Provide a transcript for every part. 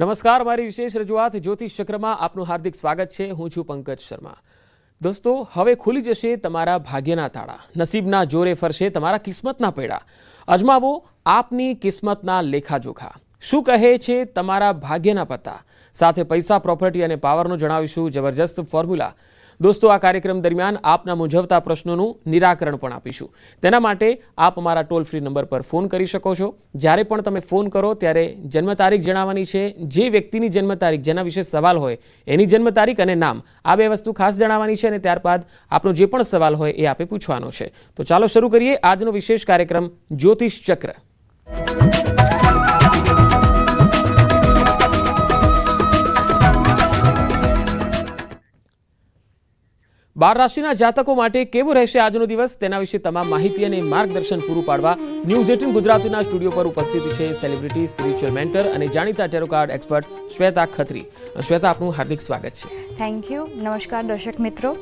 નમસ્કાર, મારી વિશેષ રજૂઆત જ્યોતિષ ચક્રમાં આપનું હાર્દિક સ્વાગત છે. હું છું પંકજ શર્મા. દોસ્તો, હવે ખુલી જશે તમારા ભાગ્યના તાળા. નસીબના જોરે ફરશે તમારા કિસ્મતના પૈડા. અજમાવો આપની કિસ્મતના લેખાજોખા. શું કહે છે તમારા ભાગ્યના પત્તા? સાથે પૈસા, પ્રોપર્ટી અને પાવરનું જણાવીશું. જબરજસ્ત ફોર્મ્યુલા દોસ્તો, આ કાર્યક્રમ દરમિયાન આપના મૂંઝવતા પ્રશ્નોનું નિરાકરણ પણ આપીશું. તેના માટે આપ અમારા ટોલ ફ્રી નંબર પર ફોન કરી શકો છો. જ્યારે પણ તમે ફોન કરો, ત્યારે જન્મ તારીખ જણાવવાની છે. જે વ્યક્તિની જન્મ તારીખ, જેના વિશે સવાલ હોય, એની જન્મ તારીખ અને નામ, આ બે વસ્તુ ખાસ જણાવવાની છે અને ત્યારબાદ આપનો જે પણ સવાલ હોય, એ આપે પૂછવાનો છે. તો ચાલો શરૂ કરીએ આજનો વિશેષ કાર્યક્રમ, જ્યોતિષ ચક્ર. બાર રાશિના જાતકો માટે કેવો રહેશે આજનો દિવસ તેના વિશે તમામ માહિતી અને માર્ગદર્શન પૂરું પાડવા ન્યૂઝ એટીન ગુજરાતીના સ્ટુડિયો પર ઉપસ્થિત છે સેલિબ્રિટી સ્પિરિચ્યુઅલ મેન્ટર અને જાણીતા tarot card expert Shweta Khatri. Shweta, આપનું હાર્દિક સ્વાગત છે. થેન્ક યુ નમસ્કાર દર્શક મિત્રો.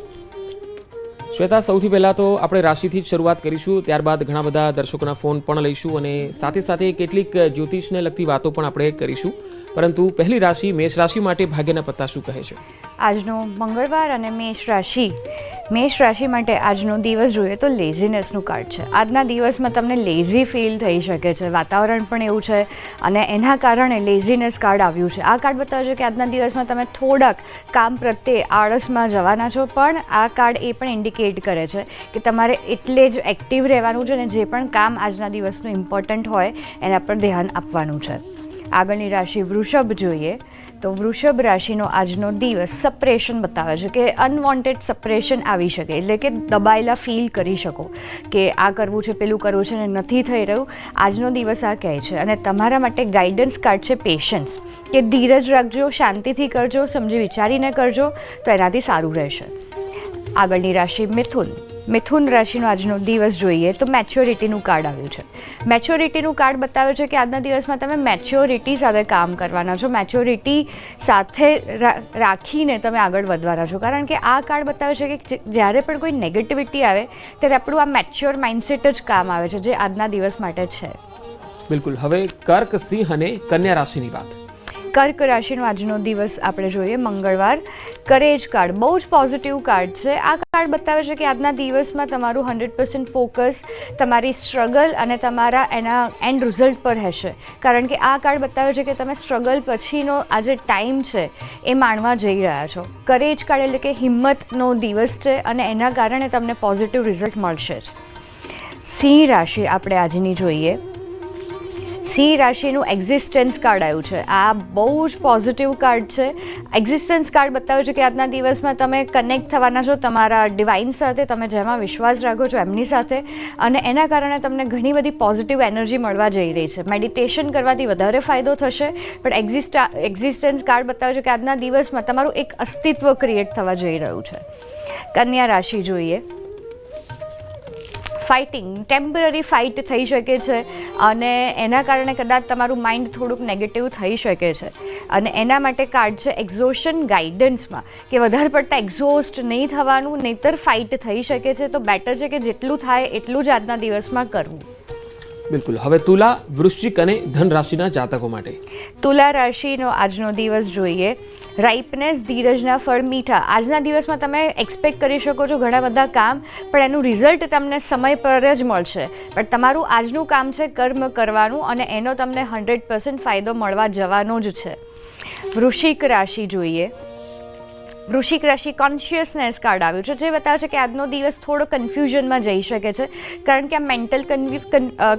શ્વેતા, સૌથી પહેલા તો આપણે રાશિથી જ શરૂઆત કરીશું. ત્યારબાદ ઘણા બધા દર્શકોના ફોન પણ લઈશું અને સાથે સાથે કેટલીક જ્યોતિષને લગતી વાતો પણ આપણે કરીશું. પરંતુ પહેલી રાશિ મેષ રાશિ માટે ભાગ્યના પત્તા શું કહે છે? આજનો મંગળવાર અને મેષ રાશિ મેષ રાશિ માટે આજનો દિવસ જોઈએ તો લેઝીનેસનું કાર્ડ છે. આજના દિવસમાં તમને લેઝી ફીલ થઈ શકે છે. વાતાવરણ પણ એવું છે અને એના કારણે લેઝીનેસ કાર્ડ આવ્યું છે. આ કાર્ડ બતાવે છે કે આજના દિવસમાં તમે થોડાક કામ પ્રત્યે આળસમાં જવાના છો, પણ આ કાર્ડ એ પણ ઇન્ડિકેટ કરે છે કે તમારે એટલે જ એક્ટિવ રહેવાનું છે અને જે પણ કામ આજના દિવસનું ઇમ્પોર્ટન્ટ હોય એના પર ધ્યાન આપવાનું છે. આગળની રાશિ વૃષભ જોઈએ. તો વૃષભ રાશિનો આજનો દિવસ સપ્રેશન બતાવે છે કે અનવોન્ટેડ સપ્રેશન આવી શકે, એટલે કે દબાયેલા ફીલ કરી શકો કે આ કરવું છે, પેલું કરવું છે ને નથી થઈ રહ્યું. આજનો દિવસ આ કહે છે. અને તમારા માટે ગાઈડન્સ કાર્ડ છે પેશન્સ કે ધીરજ રાખજો, શાંતિથી કરજો, સમજી વિચારીને કરજો, તો એનાથી સારું રહેશે. આગળની રાશિ મિથુન. મિથુન રાશિનો આજનો દિવસ જોઈએ તો મેચ્યોરિટીનું કાર્ડ આવ્યું છે. મેચ્યોરિટીનું કાર્ડ બતાવે છે કે આજના દિવસમાં તમે મેચ્યોરિટી સાથે કામ કરવાના છો. મેચ્યોરિટી સાથે રાખીને તમે આગળ વધવાના છો. કારણ કે આ કાર્ડ બતાવે છે કે જ્યારે પણ કોઈ નેગેટિવિટી આવે, ત્યારે આપણું આ મેચ્યોર માઇન્ડસેટ જ કામ આવે છે જે આજના દિવસ માટે છે. બિલકુલ. હવે કર્ક સિંહ અને કન્યા રાશિની વાત. કર્ક રાશિનો આજનો દિવસ આપણે જોઈએ, મંગળવાર. કરેજ કાર્ડ, બહુ જ પોઝિટિવ કાર્ડ છે. આ કાર્ડ બતાવે છે કે આજના દિવસમાં તમારું હંડ્રેડ પર્સન્ટ ફોકસ તમારી સ્ટ્રગલ અને તમારા એના એન્ડ રિઝલ્ટ પર હશે. કારણ કે આ કાર્ડ બતાવે છે કે તમે સ્ટ્રગલ પછીનો આ જે ટાઈમ છે, એ માણવા જઈ રહ્યા છો. કરેજ કાર્ડ એટલે કે હિંમતનો દિવસ છે અને એના કારણે તમને પોઝિટિવ રિઝલ્ટ મળશે જ. સિંહ રાશિ આપણે આજની જોઈએ. સિંહ રાશિનું એક્ઝિસ્ટન્સ કાર્ડ આવ્યું છે. આ બહુ જ પોઝિટિવ કાર્ડ છે. એક્ઝિસ્ટન્સ કાર્ડ બતાવે છે કે આજના દિવસમાં તમે કનેક્ટ થવાના છો, તમારા ડિવાઇન સાથે, તમે જેમાં વિશ્વાસ રાખો છો એમની સાથે, અને એના કારણે તમને ઘણી બધી પોઝિટિવ એનર્જી મળવા જઈ રહી છે. મેડિટેશન કરવાથી વધારે ફાયદો થશે, પણ એક્ઝિસ્ટા એક્ઝિસ્ટન્સ કાર્ડ બતાવે છે કે આજના દિવસમાં તમારું એક અસ્તિત્વ ક્રિએટ થવા જઈ રહ્યું છે. કન્યા રાશિ જોઈએ. ફાઇટિંગ ટેમ્પરરી ફાઇટ થઈ શકે છે અને એના કારણે કદાચ તમારું માઇન્ડ થોડુંક નેગેટિવ થઈ શકે છે. અને એના માટે કાર્ડ છે એક્ઝોશન ગાઈડન્સમાં કે વધારે પડતા એક્ઝોસ્ટ નહીં થવાનું, નહીતર ફાઇટ થઈ શકે છે, તો બેટર છે કે જેટલું થાય એટલું જ આજના દિવસમાં કરવું. બિલકુલ. હવે તુલા, વૃશ્ચિક અને ધન રાશિના જાતકો માટે. તુલા રાશિનો આજનો દિવસ જોઈએ. રાઇપનેસ ધીરજના ફળ મીઠા. આજના દિવસમાં તમે એક્સપેક્ટ કરી શકો છો ઘણા બધા કામ, પણ એનું રિઝલ્ટ તમને સમય પર જ મળશે. પણ તમારું આજનું કામ છે કર્મ કરવાનું અને એનો તમને હંડ્રેડ પર્સન્ટ ફાયદો મળવા જવાનો જ છે. વૃશ્ચિક રાશિ જોઈએ. વૃશ્ચિક રાશિ કોન્શિયસનેસ કાર્ડ આવ્યું છે, જે બતાવે છે કે આજનો દિવસ થોડો કન્ફ્યુઝનમાં જઈ શકે છે. કારણ કે આ મેન્ટલ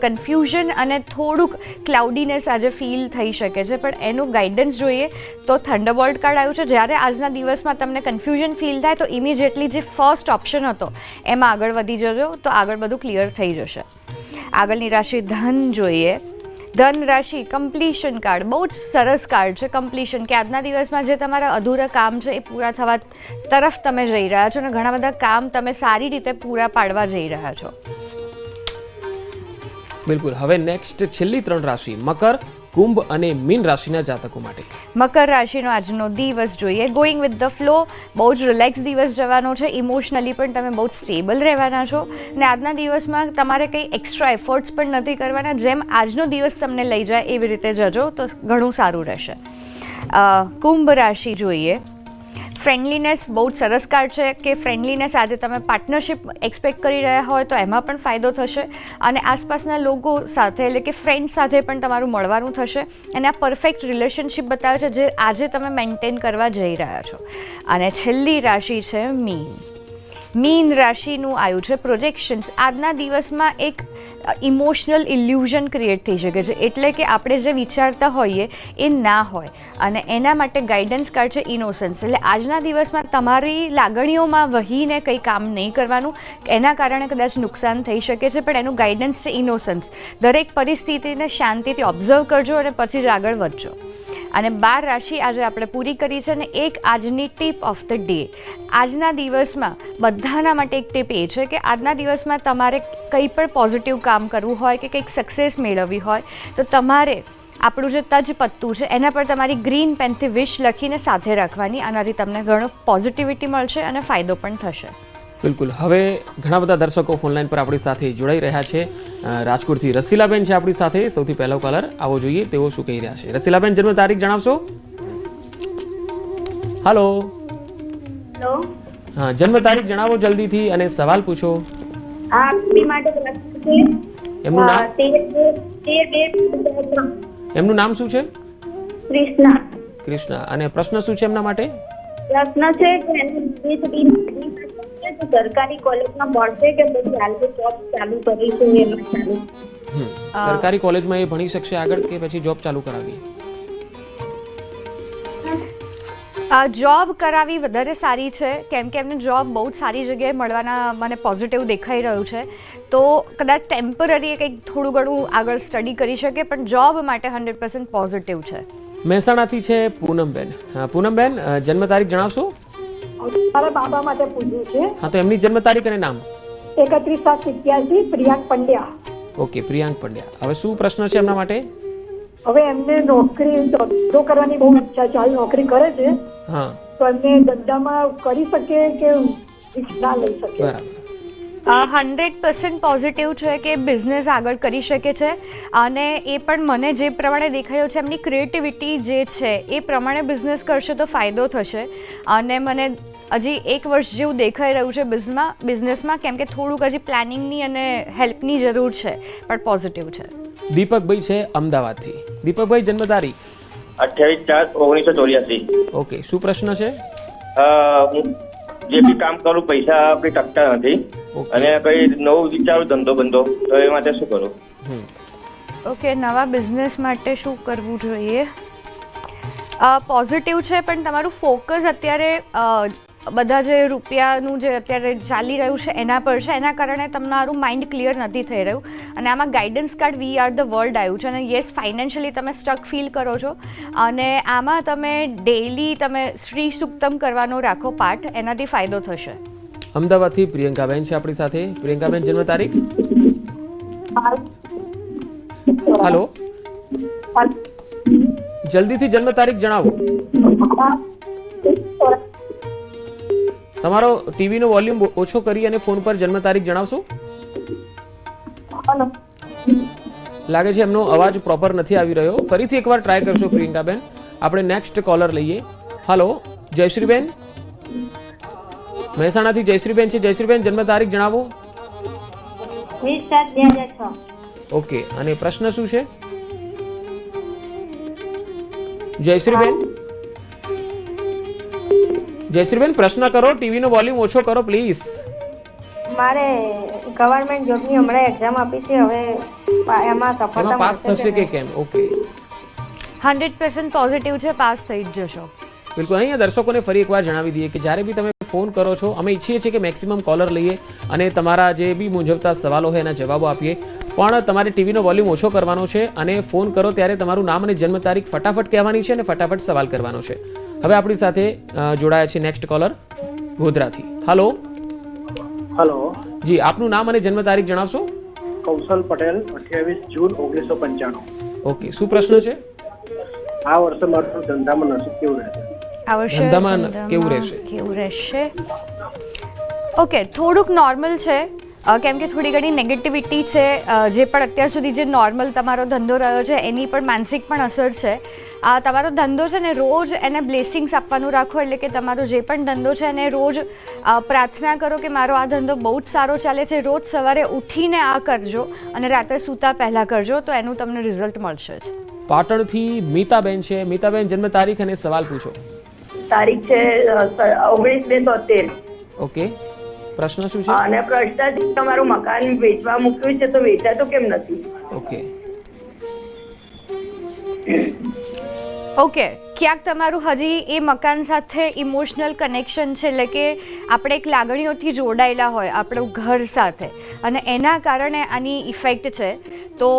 કન્ફ્યુઝન અને થોડુંક ક્લાઉડીનેસ આજે ફીલ થઈ શકે છે. પણ એનું ગાઈડન્સ જોઈએ તો થંડરબોલ્ટ કાર્ડ આવ્યું છે. જ્યારે આજના દિવસમાં તમને કન્ફ્યુઝન ફીલ થાય તો ઇમિજિએટલી જે ફર્સ્ટ ઓપ્શન હતો, એમાં આગળ વધી જજો તો આગળ બધું ક્લિયર થઈ જશે. આગળની રાશિ ધન જોઈએ. ધન રાશિ કમ્પ્લીશન કાર્ડ બહુ જ સરસ કાર્ડ છે કમ્પ્લીશન કે આજના દિવસમાં જે તમારા અધૂરા કામ છે એ પૂરા થવા તરફ તમે જઈ રહ્યા છો અને ઘણા બધા કામ તમે સારી રીતે પૂરા પાડવા જઈ રહ્યા છો. બિલકુલ. હવે નેક્સ્ટ છેલ્લી ત્રણ રાશિ, મકર કુંભ અને મીન રાશિના જાતકો માટે. મકર રાશિનો આજનો દિવસ જોઈએ. ગોઈંગ વિથ ધ ફ્લો બહુ જ રિલેક્સ દિવસ જવાનો છે. ઇમોશનલી પણ તમે બહુ સ્ટેબલ રહેવાના છો. ને આજના દિવસમાં તમારે કંઈ એક્સ્ટ્રા એફર્ટ્સ પણ નથી કરવાના. જેમ આજનો દિવસ તમને લઈ જાય એવી રીતે જજો તો ઘણું સારું રહેશે. કુંભ રાશિ જોઈએ. ફ્રેન્ડલીનેસ બહુ જ સરસ કાર્ડ છે કે ફ્રેન્ડલીનેસ આજે તમે પાર્ટનરશિપ એક્સપેક્ટ કરી રહ્યા હોય તો એમાં પણ ફાયદો થશે અને આસપાસના લોકો સાથે એટલે કે ફ્રેન્ડ સાથે પણ તમારું મળવાનું થશે અને આ પરફેક્ટ રિલેશનશિપ બતાવે છે જે આજે તમે મેન્ટેન કરવા જઈ રહ્યા છો. અને છેલ્લી રાશિ છે મીન. મીન રાશિનું આવ્યું છે. પ્રોજેક્શન્સ આજના દિવસમાં એક ઇમોશનલ ઇલ્યુઝન ક્રિએટ થઈ શકે છે. એટલે કે આપણે જે વિચારતા હોઈએ એ ના હોય. અને એના માટે ગાઈડન્સ કાર્ડ છે ઇનોસન્સ એટલે આજના દિવસમાં તમારી લાગણીઓમાં વહીને કંઈ કામ નહીં કરવાનું. એના કારણે કદાચ નુકસાન થઈ શકે છે, પણ એનું ગાઈડન્સ છે ઇનોસન્સ દરેક પરિસ્થિતિને શાંતિથી ઓબ્ઝર્વ કરજો અને પછી જ આગળ વધજો. અને બાર રાશિ આજે આપણે પૂરી કરી છે અને એક આજની ટીપ ઓફ ધ ડે આજના દિવસમાં બધાના માટે એક ટીપ એ છે કે આજના દિવસમાં તમારે કંઈ પણ પોઝિટિવ કામ કરવું હોય કે કંઈક સક્સેસ મેળવવી હોય, તો તમારે આપણું જે તજ પત્તું છે એના પર તમારી ગ્રીન પેનથી વિશ લખીને સાથે રાખવાની, આનાથી તમને ઘણો પોઝિટિવિટી મળશે અને ફાયદો પણ થશે. બિલકુલ. હવે ઘણા બધા દર્શકો ફોનલાઈન પર આપણી સાથે જોડાઈ રહ્યા છે. રાજકોટથી રસીલાબેન છે આપણી સાથે. સૌથી પહેલો કલર આવો જોઈએ તેઓ શું કહી રહ્યા છે? રસીલાબેન જન્મ તારીખ જણાવશો? હાલો હા જન્મ તારીખ જણાવો જલ્દીથી અને સવાલ પૂછો. એમનું નામ. એમનું નામ શું છે? કૃષ્ણા. કૃષ્ણ. અને પ્રશ્ન શું છે એમના માટે? પ્રશ્ન છે તો સરકારી કોલેજમાં મળશે કે પછી હાલ જોબ ચાલુ કરીશું એમાં ચાલુ? સરકારી કોલેજમાં એ ભણી શકશે આગળ કે પછી જોબ ચાલુ કરાવી? આ જોબ કરાવી વધારે સારી છે. કેમ કે એમને જોબ બહુ જ સારી જગ્યાએ મળવાના મને પોઝિટિવ દેખાઈ રહ્યું છે. તો કદાચ ટેમ્પરરી કંઈક થોડું ઘણું આગળ સ્ટડી કરી શકે પણ જોબ માટે હંડ્રેડ પર્સન્ટ પોઝિટિવ છે. મહેસાણાથી છે પૂનમબેન. હા પૂનમબેન જન્મ તારીખ જણાવશો? મારા બાબા માટે પૂછ્યું છે. હા તો એમની જન્મ તારીખ અને નામ? એકત્રીસ સાત સિત્યાસી પ્રિયાંક પંડ્યા. ઓકે પ્રિયાંક પંડ્યા. હવે શું પ્રશ્ન છે એમના માટે? હવે એમને નોકરી ધંધો કરવાની બહુ ઈચ્છા છે. હાલ નોકરી કરે છે હા. તો એમને ધંધામાં કરી શકે કે શિક્ષા ના લઈ શકે? બરાબર. હંડ્રેડ પર્સન્ટ પોઝિટિવ છે કે બિઝનેસ આગળ કરી શકે છે. અને એ પણ મને જે પ્રમાણે દેખાયો છે એમની ક્રિએટિવિટી જે છે એ પ્રમાણે બિઝનેસ કરશે તો ફાયદો થશે. અને મને હજી એક વર્ષ જેવું દેખાઈ રહ્યું છે બિઝમાં બિઝનેસમાં કેમ કે થોડુંક હજી પ્લાનિંગની અને હેલ્પની જરૂર છે પણ પોઝિટિવ છે. દીપકભાઈ છે અમદાવાદથી. દીપકભાઈ જન્મ તારીખ અઠ્યાવીસ ચાર ઓગણીસો ચોર્યાસી. ઓકે શું પ્રશ્ન છે? હું જે બી કામ કરું પૈસા આપણી ટકતા નથી. અને કઈ નવું વિચારું ધંધો બંધો તો એ માટે શું કરું? ઓકે નવા બિઝનેસ માટે શું કરવું જોઈએ? પોઝિટિવ છે પણ તમારું ફોકસ અત્યારે બધા જે રૂપિયાનું જે અત્યારે ચાલી રહ્યું છે એના પર છે. એના કારણે તમારું માઇન્ડ ક્લિયર નથી થઈ રહ્યું. અને આમાં guidance card we are the world આવ્યું છે. અને યસ ફાઇનાન્શિયલી તમે સ્ટક ફીલ કરો છો. અને આમાં તમે ડેઈલી તમે શ્રી સુક્તમ કરવાનો રાખો પાઠ એનાથી ફાયદો થશે. અમદાવાદથી પ્રિયંકાબેન છે આપણી સાથે. પ્રિયંકાબેન, જન્મ તારીખ? હાલો. જલ્દીથી જન્મ તારીખ જણાવો. તમારો ટીવીનો વોલ્યુમ ઓછો કરી અને ફોન પર જન્મ તારીખ જણાવશો? લાગે છે એમનો અવાજ પ્રોપર નથી આવી રહ્યો. ફરીથી એકવાર ટ્રાય કરશો પ્રિયંકાબેન. આપણે નેક્સ્ટ કોલર લઈએ. હાલો, જયશ્રીબેન? મહેસાણાથી જયશ્રીબેન છે. જયશ્રીબેન જન્મ તારીખ જણાવો. ઓકે અને પ્રશ્ન શું છે? જયશ્રીબેન? જયશ્રીબેન પ્રશ્ન કરો. ટીવી નો વોલ્યુમ ઓછો કરો પ્લીઝ. મારે ગવર્મેન્ટ જોબની હમણાં એક્ઝામ આપી છે. હવે એમાં સફળતા પાસ થશે કે કેમ? ઓકે. હંડ્રેડ પર્સન્ટ પોઝિટિવ છે પાસ થઈ જ જશો. બિલકુલ અહીંયા દર્શકોને ફરી એકવાર જણાવી દઈએ કે જ્યારે બી તમે ફોન કરો છો અમે ઈચ્છીએ છીએ કે મેક્સિમમ કોલર લઈએ અને તમારા જે બી મૂંઝવતા સવાલો હોય એના જવાબો આપીએ. પણ તમારે ટીવીનો વોલ્યુમ ઓછો કરવાનો છે અને ફોન કરો ત્યારે તમારું નામ અને જન્મ તારીખ ફટાફટ કહેવાની છે અને ફટાફટ સવાલ કરવાનો છે. હવે આપણી સાથે જોડાયા છે નેક્સ્ટ કોલર ગોધરાથી. હલો હલો જી આપનું નામ અને જન્મ તારીખ જણાવશો? કૌશલ પટેલ અઠ્યાવીસ જૂન ઓગણીસો પંચાણું. ઓકે શું પ્રશ્ન છે? આ વર્ષે મારું ધંધામાં નસીબ કેવું રહેશે? ધંધામાં કેવું રહેશે? કેવું રહેશે? ઓકે થોડુંક નોર્મલ છે. કેમ કે થોડી ઘણી નેગેટિવિટી છે. જે પણ અત્યાર સુધી જે નોર્મલ તમારો ધંધો રહ્યો છે એની પણ માનસિક પણ અસર છે. આ તમારો ધંધો છે ને રોજ એને બ્લેસિંગ્સ આપવાનું રાખો એટલે કે તમારો જે પણ ધંધો છે એને રોજ પ્રાર્થના કરો કે મારો આ ધંધો બહુ જ સારો ચાલે છે. રોજ સવારે ઉઠીને આ કરજો અને રાત્રે સૂતા પહેલાં કરજો તો એનું તમને રિઝલ્ટ મળશે જ. પાટણથી મીતાબેન છે. મીતાબેન જન્મ તારીખ અને સવાલ પૂછો. તારીખ છે ઓગણીસ બે તોતેર ઓકે. પ્રશ્ન શું છે? અને પ્રશ્ન છે તમારું મકાન વેચવા મૂક્યું છે તો વેચાતો કેમ નથી? ઓકે. ઓકે. ક્યાંક તમારું હજી એ મકાન સાથે ઇમોશનલ કનેક્શન છે, એટલે કે આપણે એક લાગણીઓથી જોડાયેલા હોય આપણું ઘર સાથે. અને એના કારણે આની ઇફેક્ટ છે. તો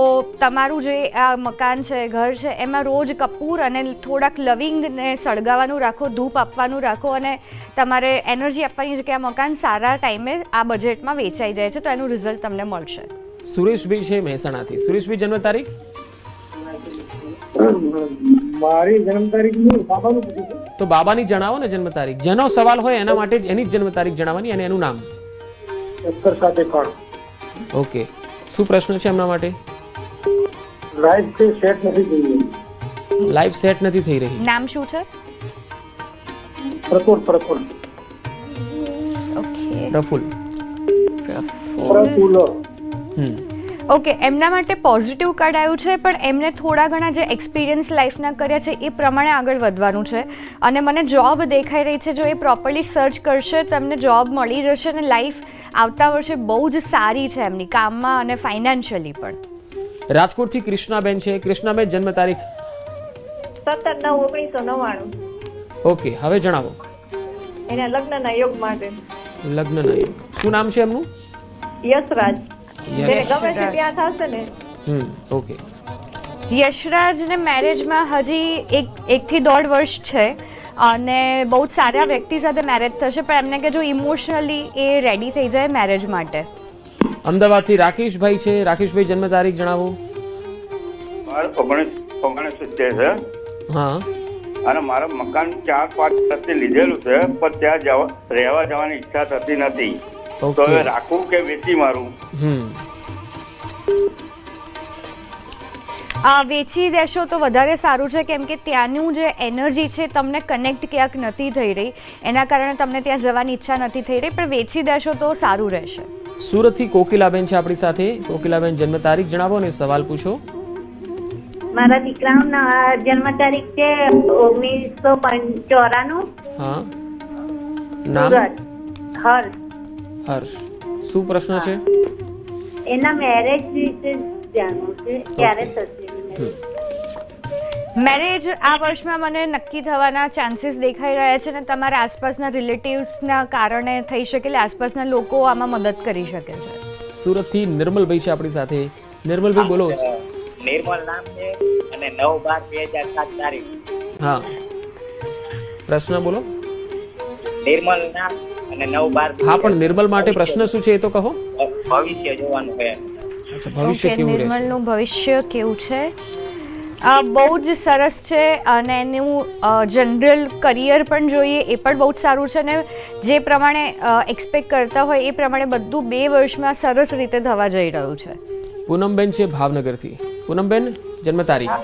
તમારું જે આ મકાન છે, ઘર છે, એમાં રોજ કપૂર અને થોડાક લવિંગને સળગાવવાનું રાખો, ધૂપ આપવાનું રાખો અને તમારે એનર્જી આપવાની છે કે આ મકાન સારા ટાઈમે આ બજેટમાં વેચાઈ જાય છે, તો એનું રિઝલ્ટ તમને મળશે. સુરેશભાઈ છે મહેસાણાથી. સુરેશભાઈ, જન્મ તારીખ? મારી જન્મ તારીખનું બાબાનું પૂછ્યું તો બાબાની જણાવો ને જન્મ તારીખ. જેનો સવાલ હોય એના માટે જ એની જ જન્મ તારીખ જણાવવાની અને એનું નામ. સત્તર સાથે પણ ઓકે. શું પ્રશ્ન છે એમના માટે? લાઈફ સેટ નથી થઈ રહી. લાઈફ સેટ નથી થઈ રહી. નામ શું છે? Praful Praful okay. Praful Praful hmm. Okay એમના માટે પોઝિટિવ કાર્ડ આવ્યું છે પણ એમને થોડા ઘણા જે એક્સપિરિયન્સ લાઈફના કર્યા છે એ પ્રમાણે આગળ વધવાનું છે. અને મને જોબ દેખાઈ રહી છે જો એ પ્રોપરલી સર્ચ કરશે તો એમને જોબ મળી જશે અને લાઈફ આવતા વર્ષે બહુ જ સારી છે એમની કામમાં અને ફાઇનાન્શિયલી પણ. રાજકોટથી કૃષ્ણાબેન છે. કૃષ્ણાબેન જન્મ તારીખ? સત્તર નવ ઓગણીસો નવ્વાણું. ઓકે હવે જણાવો. એના લગ્નના યોગ માટે. લગ્નના યોગ. શું નામ છે એમનું? યશરાજ. જેને ગમે છે ત્યાં થશે ને? હમ ઓકે યશરાજને મેરેજમાં હજી એક એકથી દોઢ વર્ષ છે અને બહુ જ સારા વ્યક્તિ સાથે મેરેજ થશે પણ એમને કે જો ઇમોશનલી એ રેડી થઈ જાય મેરેજ માટે. અમદાવાદથી રાકેશભાઈ છે. રાકેશભાઈ જન્મ તારીખ જણાવો. હા. અને મારા મકાન ચાર પાંચ વર્ષથી લીધેલું છે પણ ત્યાં જવા રહેવા જવાની ઈચ્છા થતી નથી. તો હવે રાખવું કે વેચી મારું? આ વેચી દેશો તો વધારે સારું છે કેમ કે ત્યાંનું જે એનર્જી છે તમને કનેક્ટ ક્યાંક નથી થઈ રહી. એના કારણે તમને ત્યાં જવાની ઈચ્છા નથી થઈ રહી પણ વેચી દેશો તો સારું રહેશે. સુરતથી કોકિલાબેન છે આપણી સાથે. કોકિલાબેન જન્મ તારીખ જણાવો ને સવાલ પૂછો. મારા દીકરાનો જન્મ તારીખ છે ઓગણીસો ચોરાણું. હા. નામ? હર્ષ. હર્ષ શું પ્રશ્ન છે? એના મેરેજ વિશે જાણવું છે ક્યારે થશે મેરેજ આ વર્ષમાં મને નક્કી થવાના ચાન્સીસ દેખાઈ રહ્યા છે અને તમારા આસપાસના રિલેટિવ્સના કારણે થઈ શકે એટલે આસપાસના લોકો આમાં મદદ કરી શકે છે. સુરતથી નિર્મલભાઈ છે આપણી સાથે. નિર્મલભાઈ બોલો. નિર્મલ નામ છે અને નવ બાર બે હજાર સાત તારીખ. હા. પ્રશ્ન બોલો. નિર્મલ નામ અને નવ બાર હા પણ નિર્મલ માટે પ્રશ્ન શું છે એ તો કહો. ભવિષ્ય જોવાનું છે અચ્છા ભવિષ્ય કેવું રહેશે? નિર્મલનું ભવિષ્ય કેવું છે? આ બહુ જ સરસ છે અને એનું જનરલ કરિયર પણ જોઈએ એ પણ બહુ જ સારું છે અને જે પ્રમાણે એક્સપેક્ટ કરતા હોય એ પ્રમાણે બધું બે વર્ષમાં સરસ રીતે થવા જઈ રહ્યું છે. પૂનમબેન છે ભાવનગરથી. પૂનમબેન જન્મ તારીખ?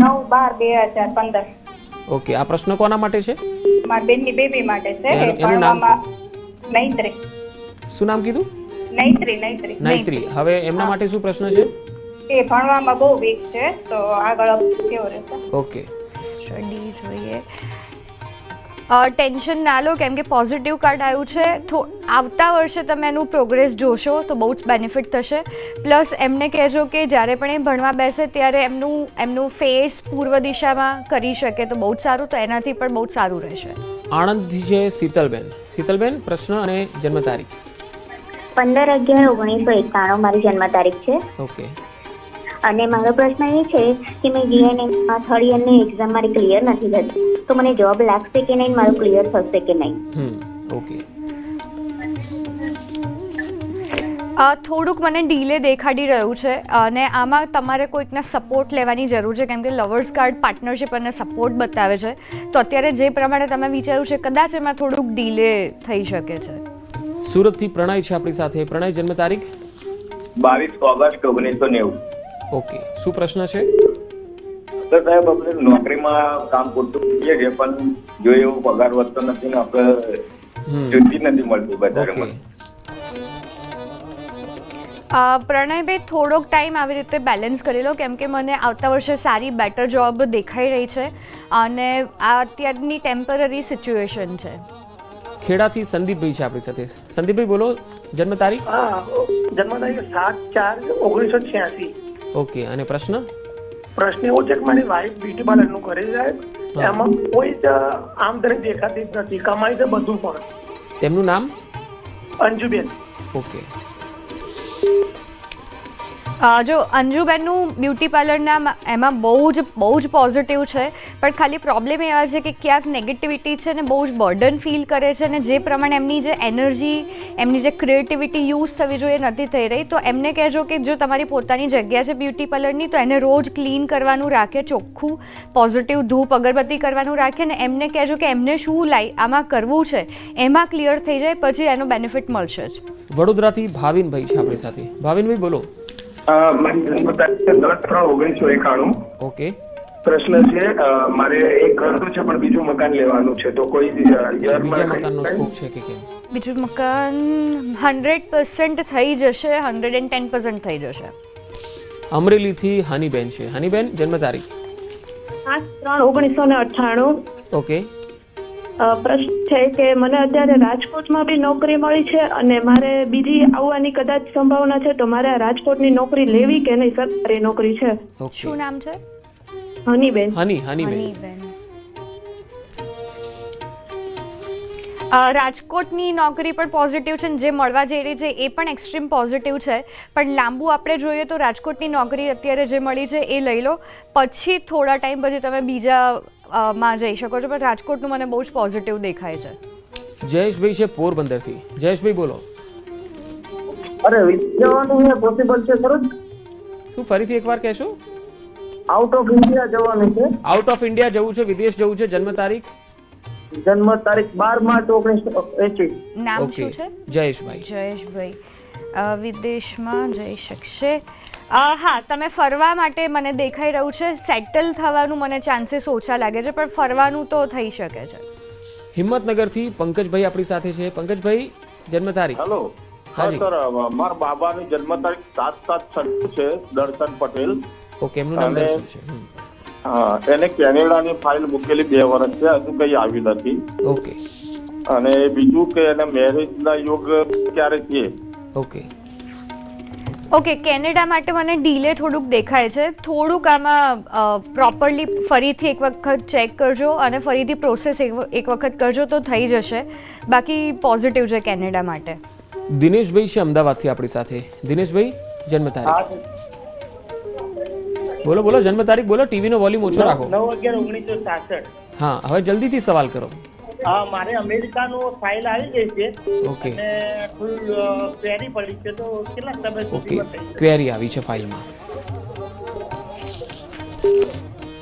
નવ બાર બે હજાર પંદર. ઓકે આ પ્રશ્ન કોના માટે છે? મારા બેનની બેબી માટે છે. એનું- નામ નૈત્રી. શું નામ કીધું? નૈત્રી નૈત્રી. નૈત્રી. હવે એમના માટે શું પ્રશ્ન છે? એ ભણવામાં બહુ વીક છે તો આગળ કેવો રહેશે? ઓકે. સ્ટડી જોઈએ. ટેન્શન ના લો કેમ કે પોઝિટિવ કાર્ડ આવ્યું છે. થો આવતા વર્ષે તમે એનું પ્રોગ્રેસ જોશો તો બહુ જ બેનિફિટ થશે. પ્લસ એમને કહેજો કે જ્યારે પણ એ ભણવા બેસે ત્યારે એમનું એમનું ફેસ પૂર્વ દિશામાં કરી શકે તો બહુ જ સારું તો એનાથી પણ બહુ જ સારું રહેશે. આણંદથી છે શીતલબેન. શીતલબેન પ્રશ્ન અને જન્મ તારીખ પંદર અગિયાર ઓગણીસો એકાણું મારી જન્મ તારીખ છે. ઓકે અને મારો પ્રશ્ન એ છે કે મેં જીએનએમમાં થર્ડ યરની એક્ઝામ મારી ક્લિયર નથી થતી. તો મને જોબ લાગશે કે નહીં? મારું ક્લિયર થશે કે નહીં? ઓકે થોડુંક મને ડીલે દેખાડી રહ્યું છે અને આમાં તમારે કોઈકના સપોર્ટ લેવાની જરૂર છે કેમ કે લવર્સ કાર્ડ પાર્ટનરશિપ અને સપોર્ટ બતાવે છે. તો અત્યારે જે પ્રમાણે તમે વિચાર્યું છે કદાચ એમાં થોડુંક ડીલે થઈ શકે છે. સુરતથી પ્રણય છે આપણી સાથે. પ્રણય જન્મ તારીખ? બાવીસ ઓગસ્ટ ઓગણીસો નેવું. ઓકે. શું પ્રશ્ન છે? સર સાહેબ આપણે નોકરીમાં કામ પૂરતું કરીએ છીએ પણ જો એવો પગાર વધતો નથી ને આપણે હમ. નથી મળતી બજારમાં પ્રણયભાઈ થોડોક ટાઈમ આવી રીતે બેલેન્સ કરી લો કેમ કે મને આવતા વર્ષે સારી બેટર જોબ દેખાઈ રહી છે અને આ અત્યારની ટેમ્પરરી સિચ્યુએશન છે. ખેડાથી સંદીપભાઈ છે આપણી સાથે. સંદીપભાઈ બોલો. જન્મ તારીખ? જન્મ તારીખ સાત ચાર ઓગણીસો છ્યાસી. ઓકે અને પ્રશ્ન? પ્રશ્ન એવો છે કે મારી વાઈફ બ્યુટી પાર્લરનું કરે છે. એમાં કોઈ જ આમદની દેખાતી જ નથી. કમાઈ છે બધું પણ. તેમનું નામ? અંજુબેન. ઓકે. જો અંજુબેનનું બ્યુટી પાર્લરના એમાં બહુ જ બહુ જ પોઝિટિવ છે. પણ ખાલી પ્રોબ્લેમ એવા છે કે ક્યાંક નેગેટિવિટી છે ને બહુ જ બર્ડન ફીલ કરે છે ને જે પ્રમાણે એમની જે એનર્જી એમની જે ક્રિએટિવિટી યુઝ થવી જોઈએ નથી થઈ રહી, તો એમને કહેજો કે જો તમારી પોતાની જગ્યા છે બ્યુટી પાર્લરની, તો એને રોજ ક્લીન કરવાનું રાખે, ચોખ્ખું પોઝિટિવ ધૂપ, અગરબત્તી કરવાનું રાખે ને એમને કહેજો કે એમને શું લાઈ, આમાં કરવું છે, એમાં ક્લિયર થઈ જાય, પછી એનો બેનિફિટ મળશે જ. વડોદરાથી ભાવિનભાઈ છે આપણી સાથે. ભાવિનભાઈ બોલો. મારી જન્મ તારીખ દસ ત્રણ ઓગણીસો એકાણું ઓકે. પ્રશ્ન છે મારે એક ઘર તો છે પણ બીજું મકાન લેવાનું છે તો કોઈ બીજા મકાનનો સ્કોપ છે કે કેમ? બીજું મકાન હંડ્રેડ પર્સન્ટ થઈ જશે હંડ્રેડ એન્ડ ટેન પર્સન્ટ થઈ જશે. અમરેલીથી હનીબેન છે. હનીબેન જન્મ તારીખ? સાત ત્રણ ઓગણીસો ને અઠ્ઠાણું. ઓકે. અ, પ્રશ્ન છે કે મને અત્યારે રાજકોટમાં બી નોકરી મળી છે અને મારે બીજી આવવાની કદાચ સંભાવના છે તો મારે રાજકોટની નોકરી લેવી કે નહીં? સરકારી નોકરી છે. શું નામ છે? હનીબેન. હની હનીબેન. રાજકોટની નોકરી પણ પોઝિટિવ છે ને જે મળવા જઈ રહી છે એ પણ એક્સ્ટ્રીમ પોઝિટિવ છે. પણ લાંબુ આપણે જોઈએ તો રાજકોટની નોકરી અત્યારે જે મળી છે એ લઈ લો. પછી થોડા ટાઈમ પછી તમે બીજા માં જઈ શકો છો પણ રાજકોટનું મને બહુ જ પોઝિટિવ દેખાય છે. જયેશભાઈ છે પોરબંદરથી. જયેશભાઈ બોલો. અરે જવાનું પોસિબલ છે ખરું? શું ફરીથી એકવાર કહેશો? આઉટ ઓફ ઇન્ડિયા જવાનું છે. આઉટ ઓફ ઇન્ડિયા જવું છે વિદેશ જવું છે જન્મ તારીખ? જન્મ તારીખ બાર માર્ચ ઓગણીસો એસી નામ ઓકે. શું છે? જયેશભાઈ. જયેશભાઈ. વિદેશમાં જઈ શકશે. હા તમે ફરવા માટે મને દેખાઈ રહ્યું છે. સેટલ થવાનું મને ચાન્સીસ ઓછા લાગે છે પણ ફરવાનું તો થઈ શકે છે. હિંમતનગરથી પંકજભાઈ આપણી સાથે છે. પંકજભાઈ જન્મ તારીખ હેલો હાજી. સર મારા બાબાની જન્મ તારીખ સાત સાત છન્નું છે દર્શન પટેલ. ઓકે એમનું નામ અને- દર્શન છે. હા એને કેનેડાની ફાઇલ મૂકેલી બે વર્ષ છે હજુ કઈ આવી નથી. ઓકે. અને બીજું કે એને મેરેજના યોગ ક્યારે છે ઓકે. ઓકે કેનેડા માટે મને ડીલે થોડુંક દેખાય છે. થોડુંક આમાં પ્રોપરલી ફરીથી એક વખત ચેક કરજો અને ફરીથી પ્રોસેસ એક એક વખત કરજો તો થઈ જશે. બાકી પોઝિટિવ છે કેનેડા માટે. દિનેશભાઈ છે અમદાવાદથી આપણી સાથે. દિનેશભાઈ જન્મ તારીખ. બોલો બોલો જન્મ તારીખ બોલો ટીવીનો વોલ્યુમ ઓછો રાખો. નવ અગિયાર ઓગણીસો હા હવે જલ્દીથી સવાલ કરો. હા મારે અમેરિકાનો ફાઇલ આવી ગઈ છે. ઓકે અને ફૂલ ક્વેરી પડી છે. તો કેટલા સમય ઓકે સુધીમાં થઈ જશે? ક્વેરી આવી છે ફાઇલમાં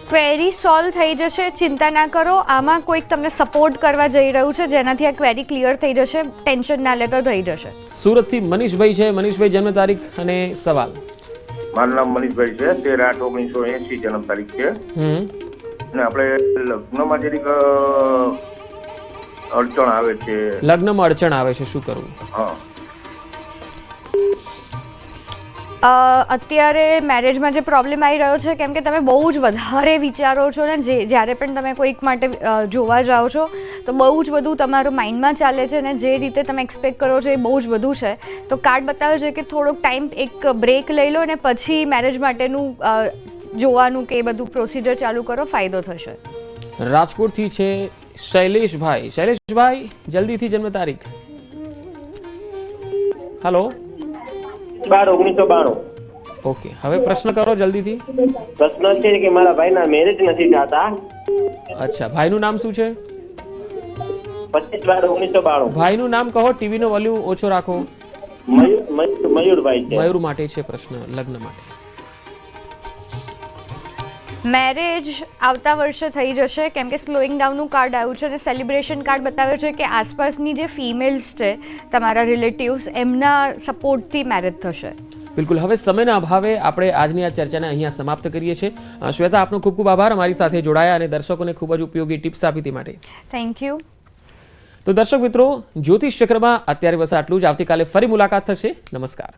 ક્વેરી સોલ્વ થઈ જશે. ચિંતા ના કરો. આમાં કોઈક તમને સપોર્ટ કરવા જઈ રહ્યું છે. જેનાથી આ ક્વેરી ક્લિયર થઈ જશે. ટેન્શન ના લેતો થઈ જશે. સુરતથી મનીષભાઈ છે. મનીષભાઈ જન્મ તારીખ અને સવાલ. મારું નામ મનીષભાઈ છે. તેર આઠ ઓગણીસો એસી જન્મ તારીખ છે. હમ. અને આપણે લગ્નમાં જરીક અ, અડચણ આવે છે. લગ્નમાં અડચણ આવે છે શું કરવું? હા. અ, અત્યારે મેરેજમાં જે પ્રોબ્લેમ આવી રહ્યો છે કેમ કે તમે બહુ જ વધારે વિચારો છો ને જે જ્યારે પણ તમે કોઈક માટે જોવા જાઓ છો તો બહુ જ બધું તમારું માઇન્ડમાં ચાલે છે ને જે રીતે તમે એક્સપેક્ટ કરો છો એ બહુ જ બધું છે. તો કાર્ડ બતાવે છે કે થોડોક ટાઈમ એક બ્રેક લઈ લો ને પછી મેરેજ માટેનું જોવાનું કે એ બધું પ્રોસિજર ચાલુ કરો ફાયદો થશે. રાજકોટથી છે શૈલેષભાઈ. શૈલેષભાઈ જલ્દીથી જન્મ તારીખ. હેલો બાર ઓગણીસો બાણું. ઓકે હવે પ્રશ્ન કરો જલ્દીથી. પ્રશ્ન છે કે મારા ભાઈના મેરેજ નથી થતા. અચ્છા ભાઈનું નામ શું છે? પચીસ બાર ઓગણીસો બાણું. ભાઈનું નામ કહો ટીવીનો વોલ્યુમ ઓછો રાખો. મયુર મયુર- મયુરભાઈ મયુર માટે છે પ્રશ્ન લગ્ન માટે. મેરેજ આવતા વર્ષે થઈ જશે. કેમ કે સ્લોઈંગ ડાઉનનું કાર્ડ આવ્યું છે અને સેલિબ્રેશન કાર્ડ બતાવે છે કે આસપાસની જે ફિમેલ્સ છે તમારા રિલેટિવ્સ એમના સપોર્ટથી મેરેજ થશે. બિલકુલ. હવે સમયના અભાવે આપણે આજની આ ચર્ચાને અહીંયા સમાપ્ત કરીએ છીએ. શ્વેતા આપનો ખૂબ ખૂબ આભાર અમારી સાથે જોડાયા અને દર્શકોને ખૂબ જ ઉપયોગી ટિપ્સ આપી તે માટે. થેન્ક યુ તો દર્શક મિત્રો જ્યોતિષ ચક્રમાં અત્યારે બસ આટલું જ. આવતીકાલે ફરી મુલાકાત થશે. નમસ્કાર.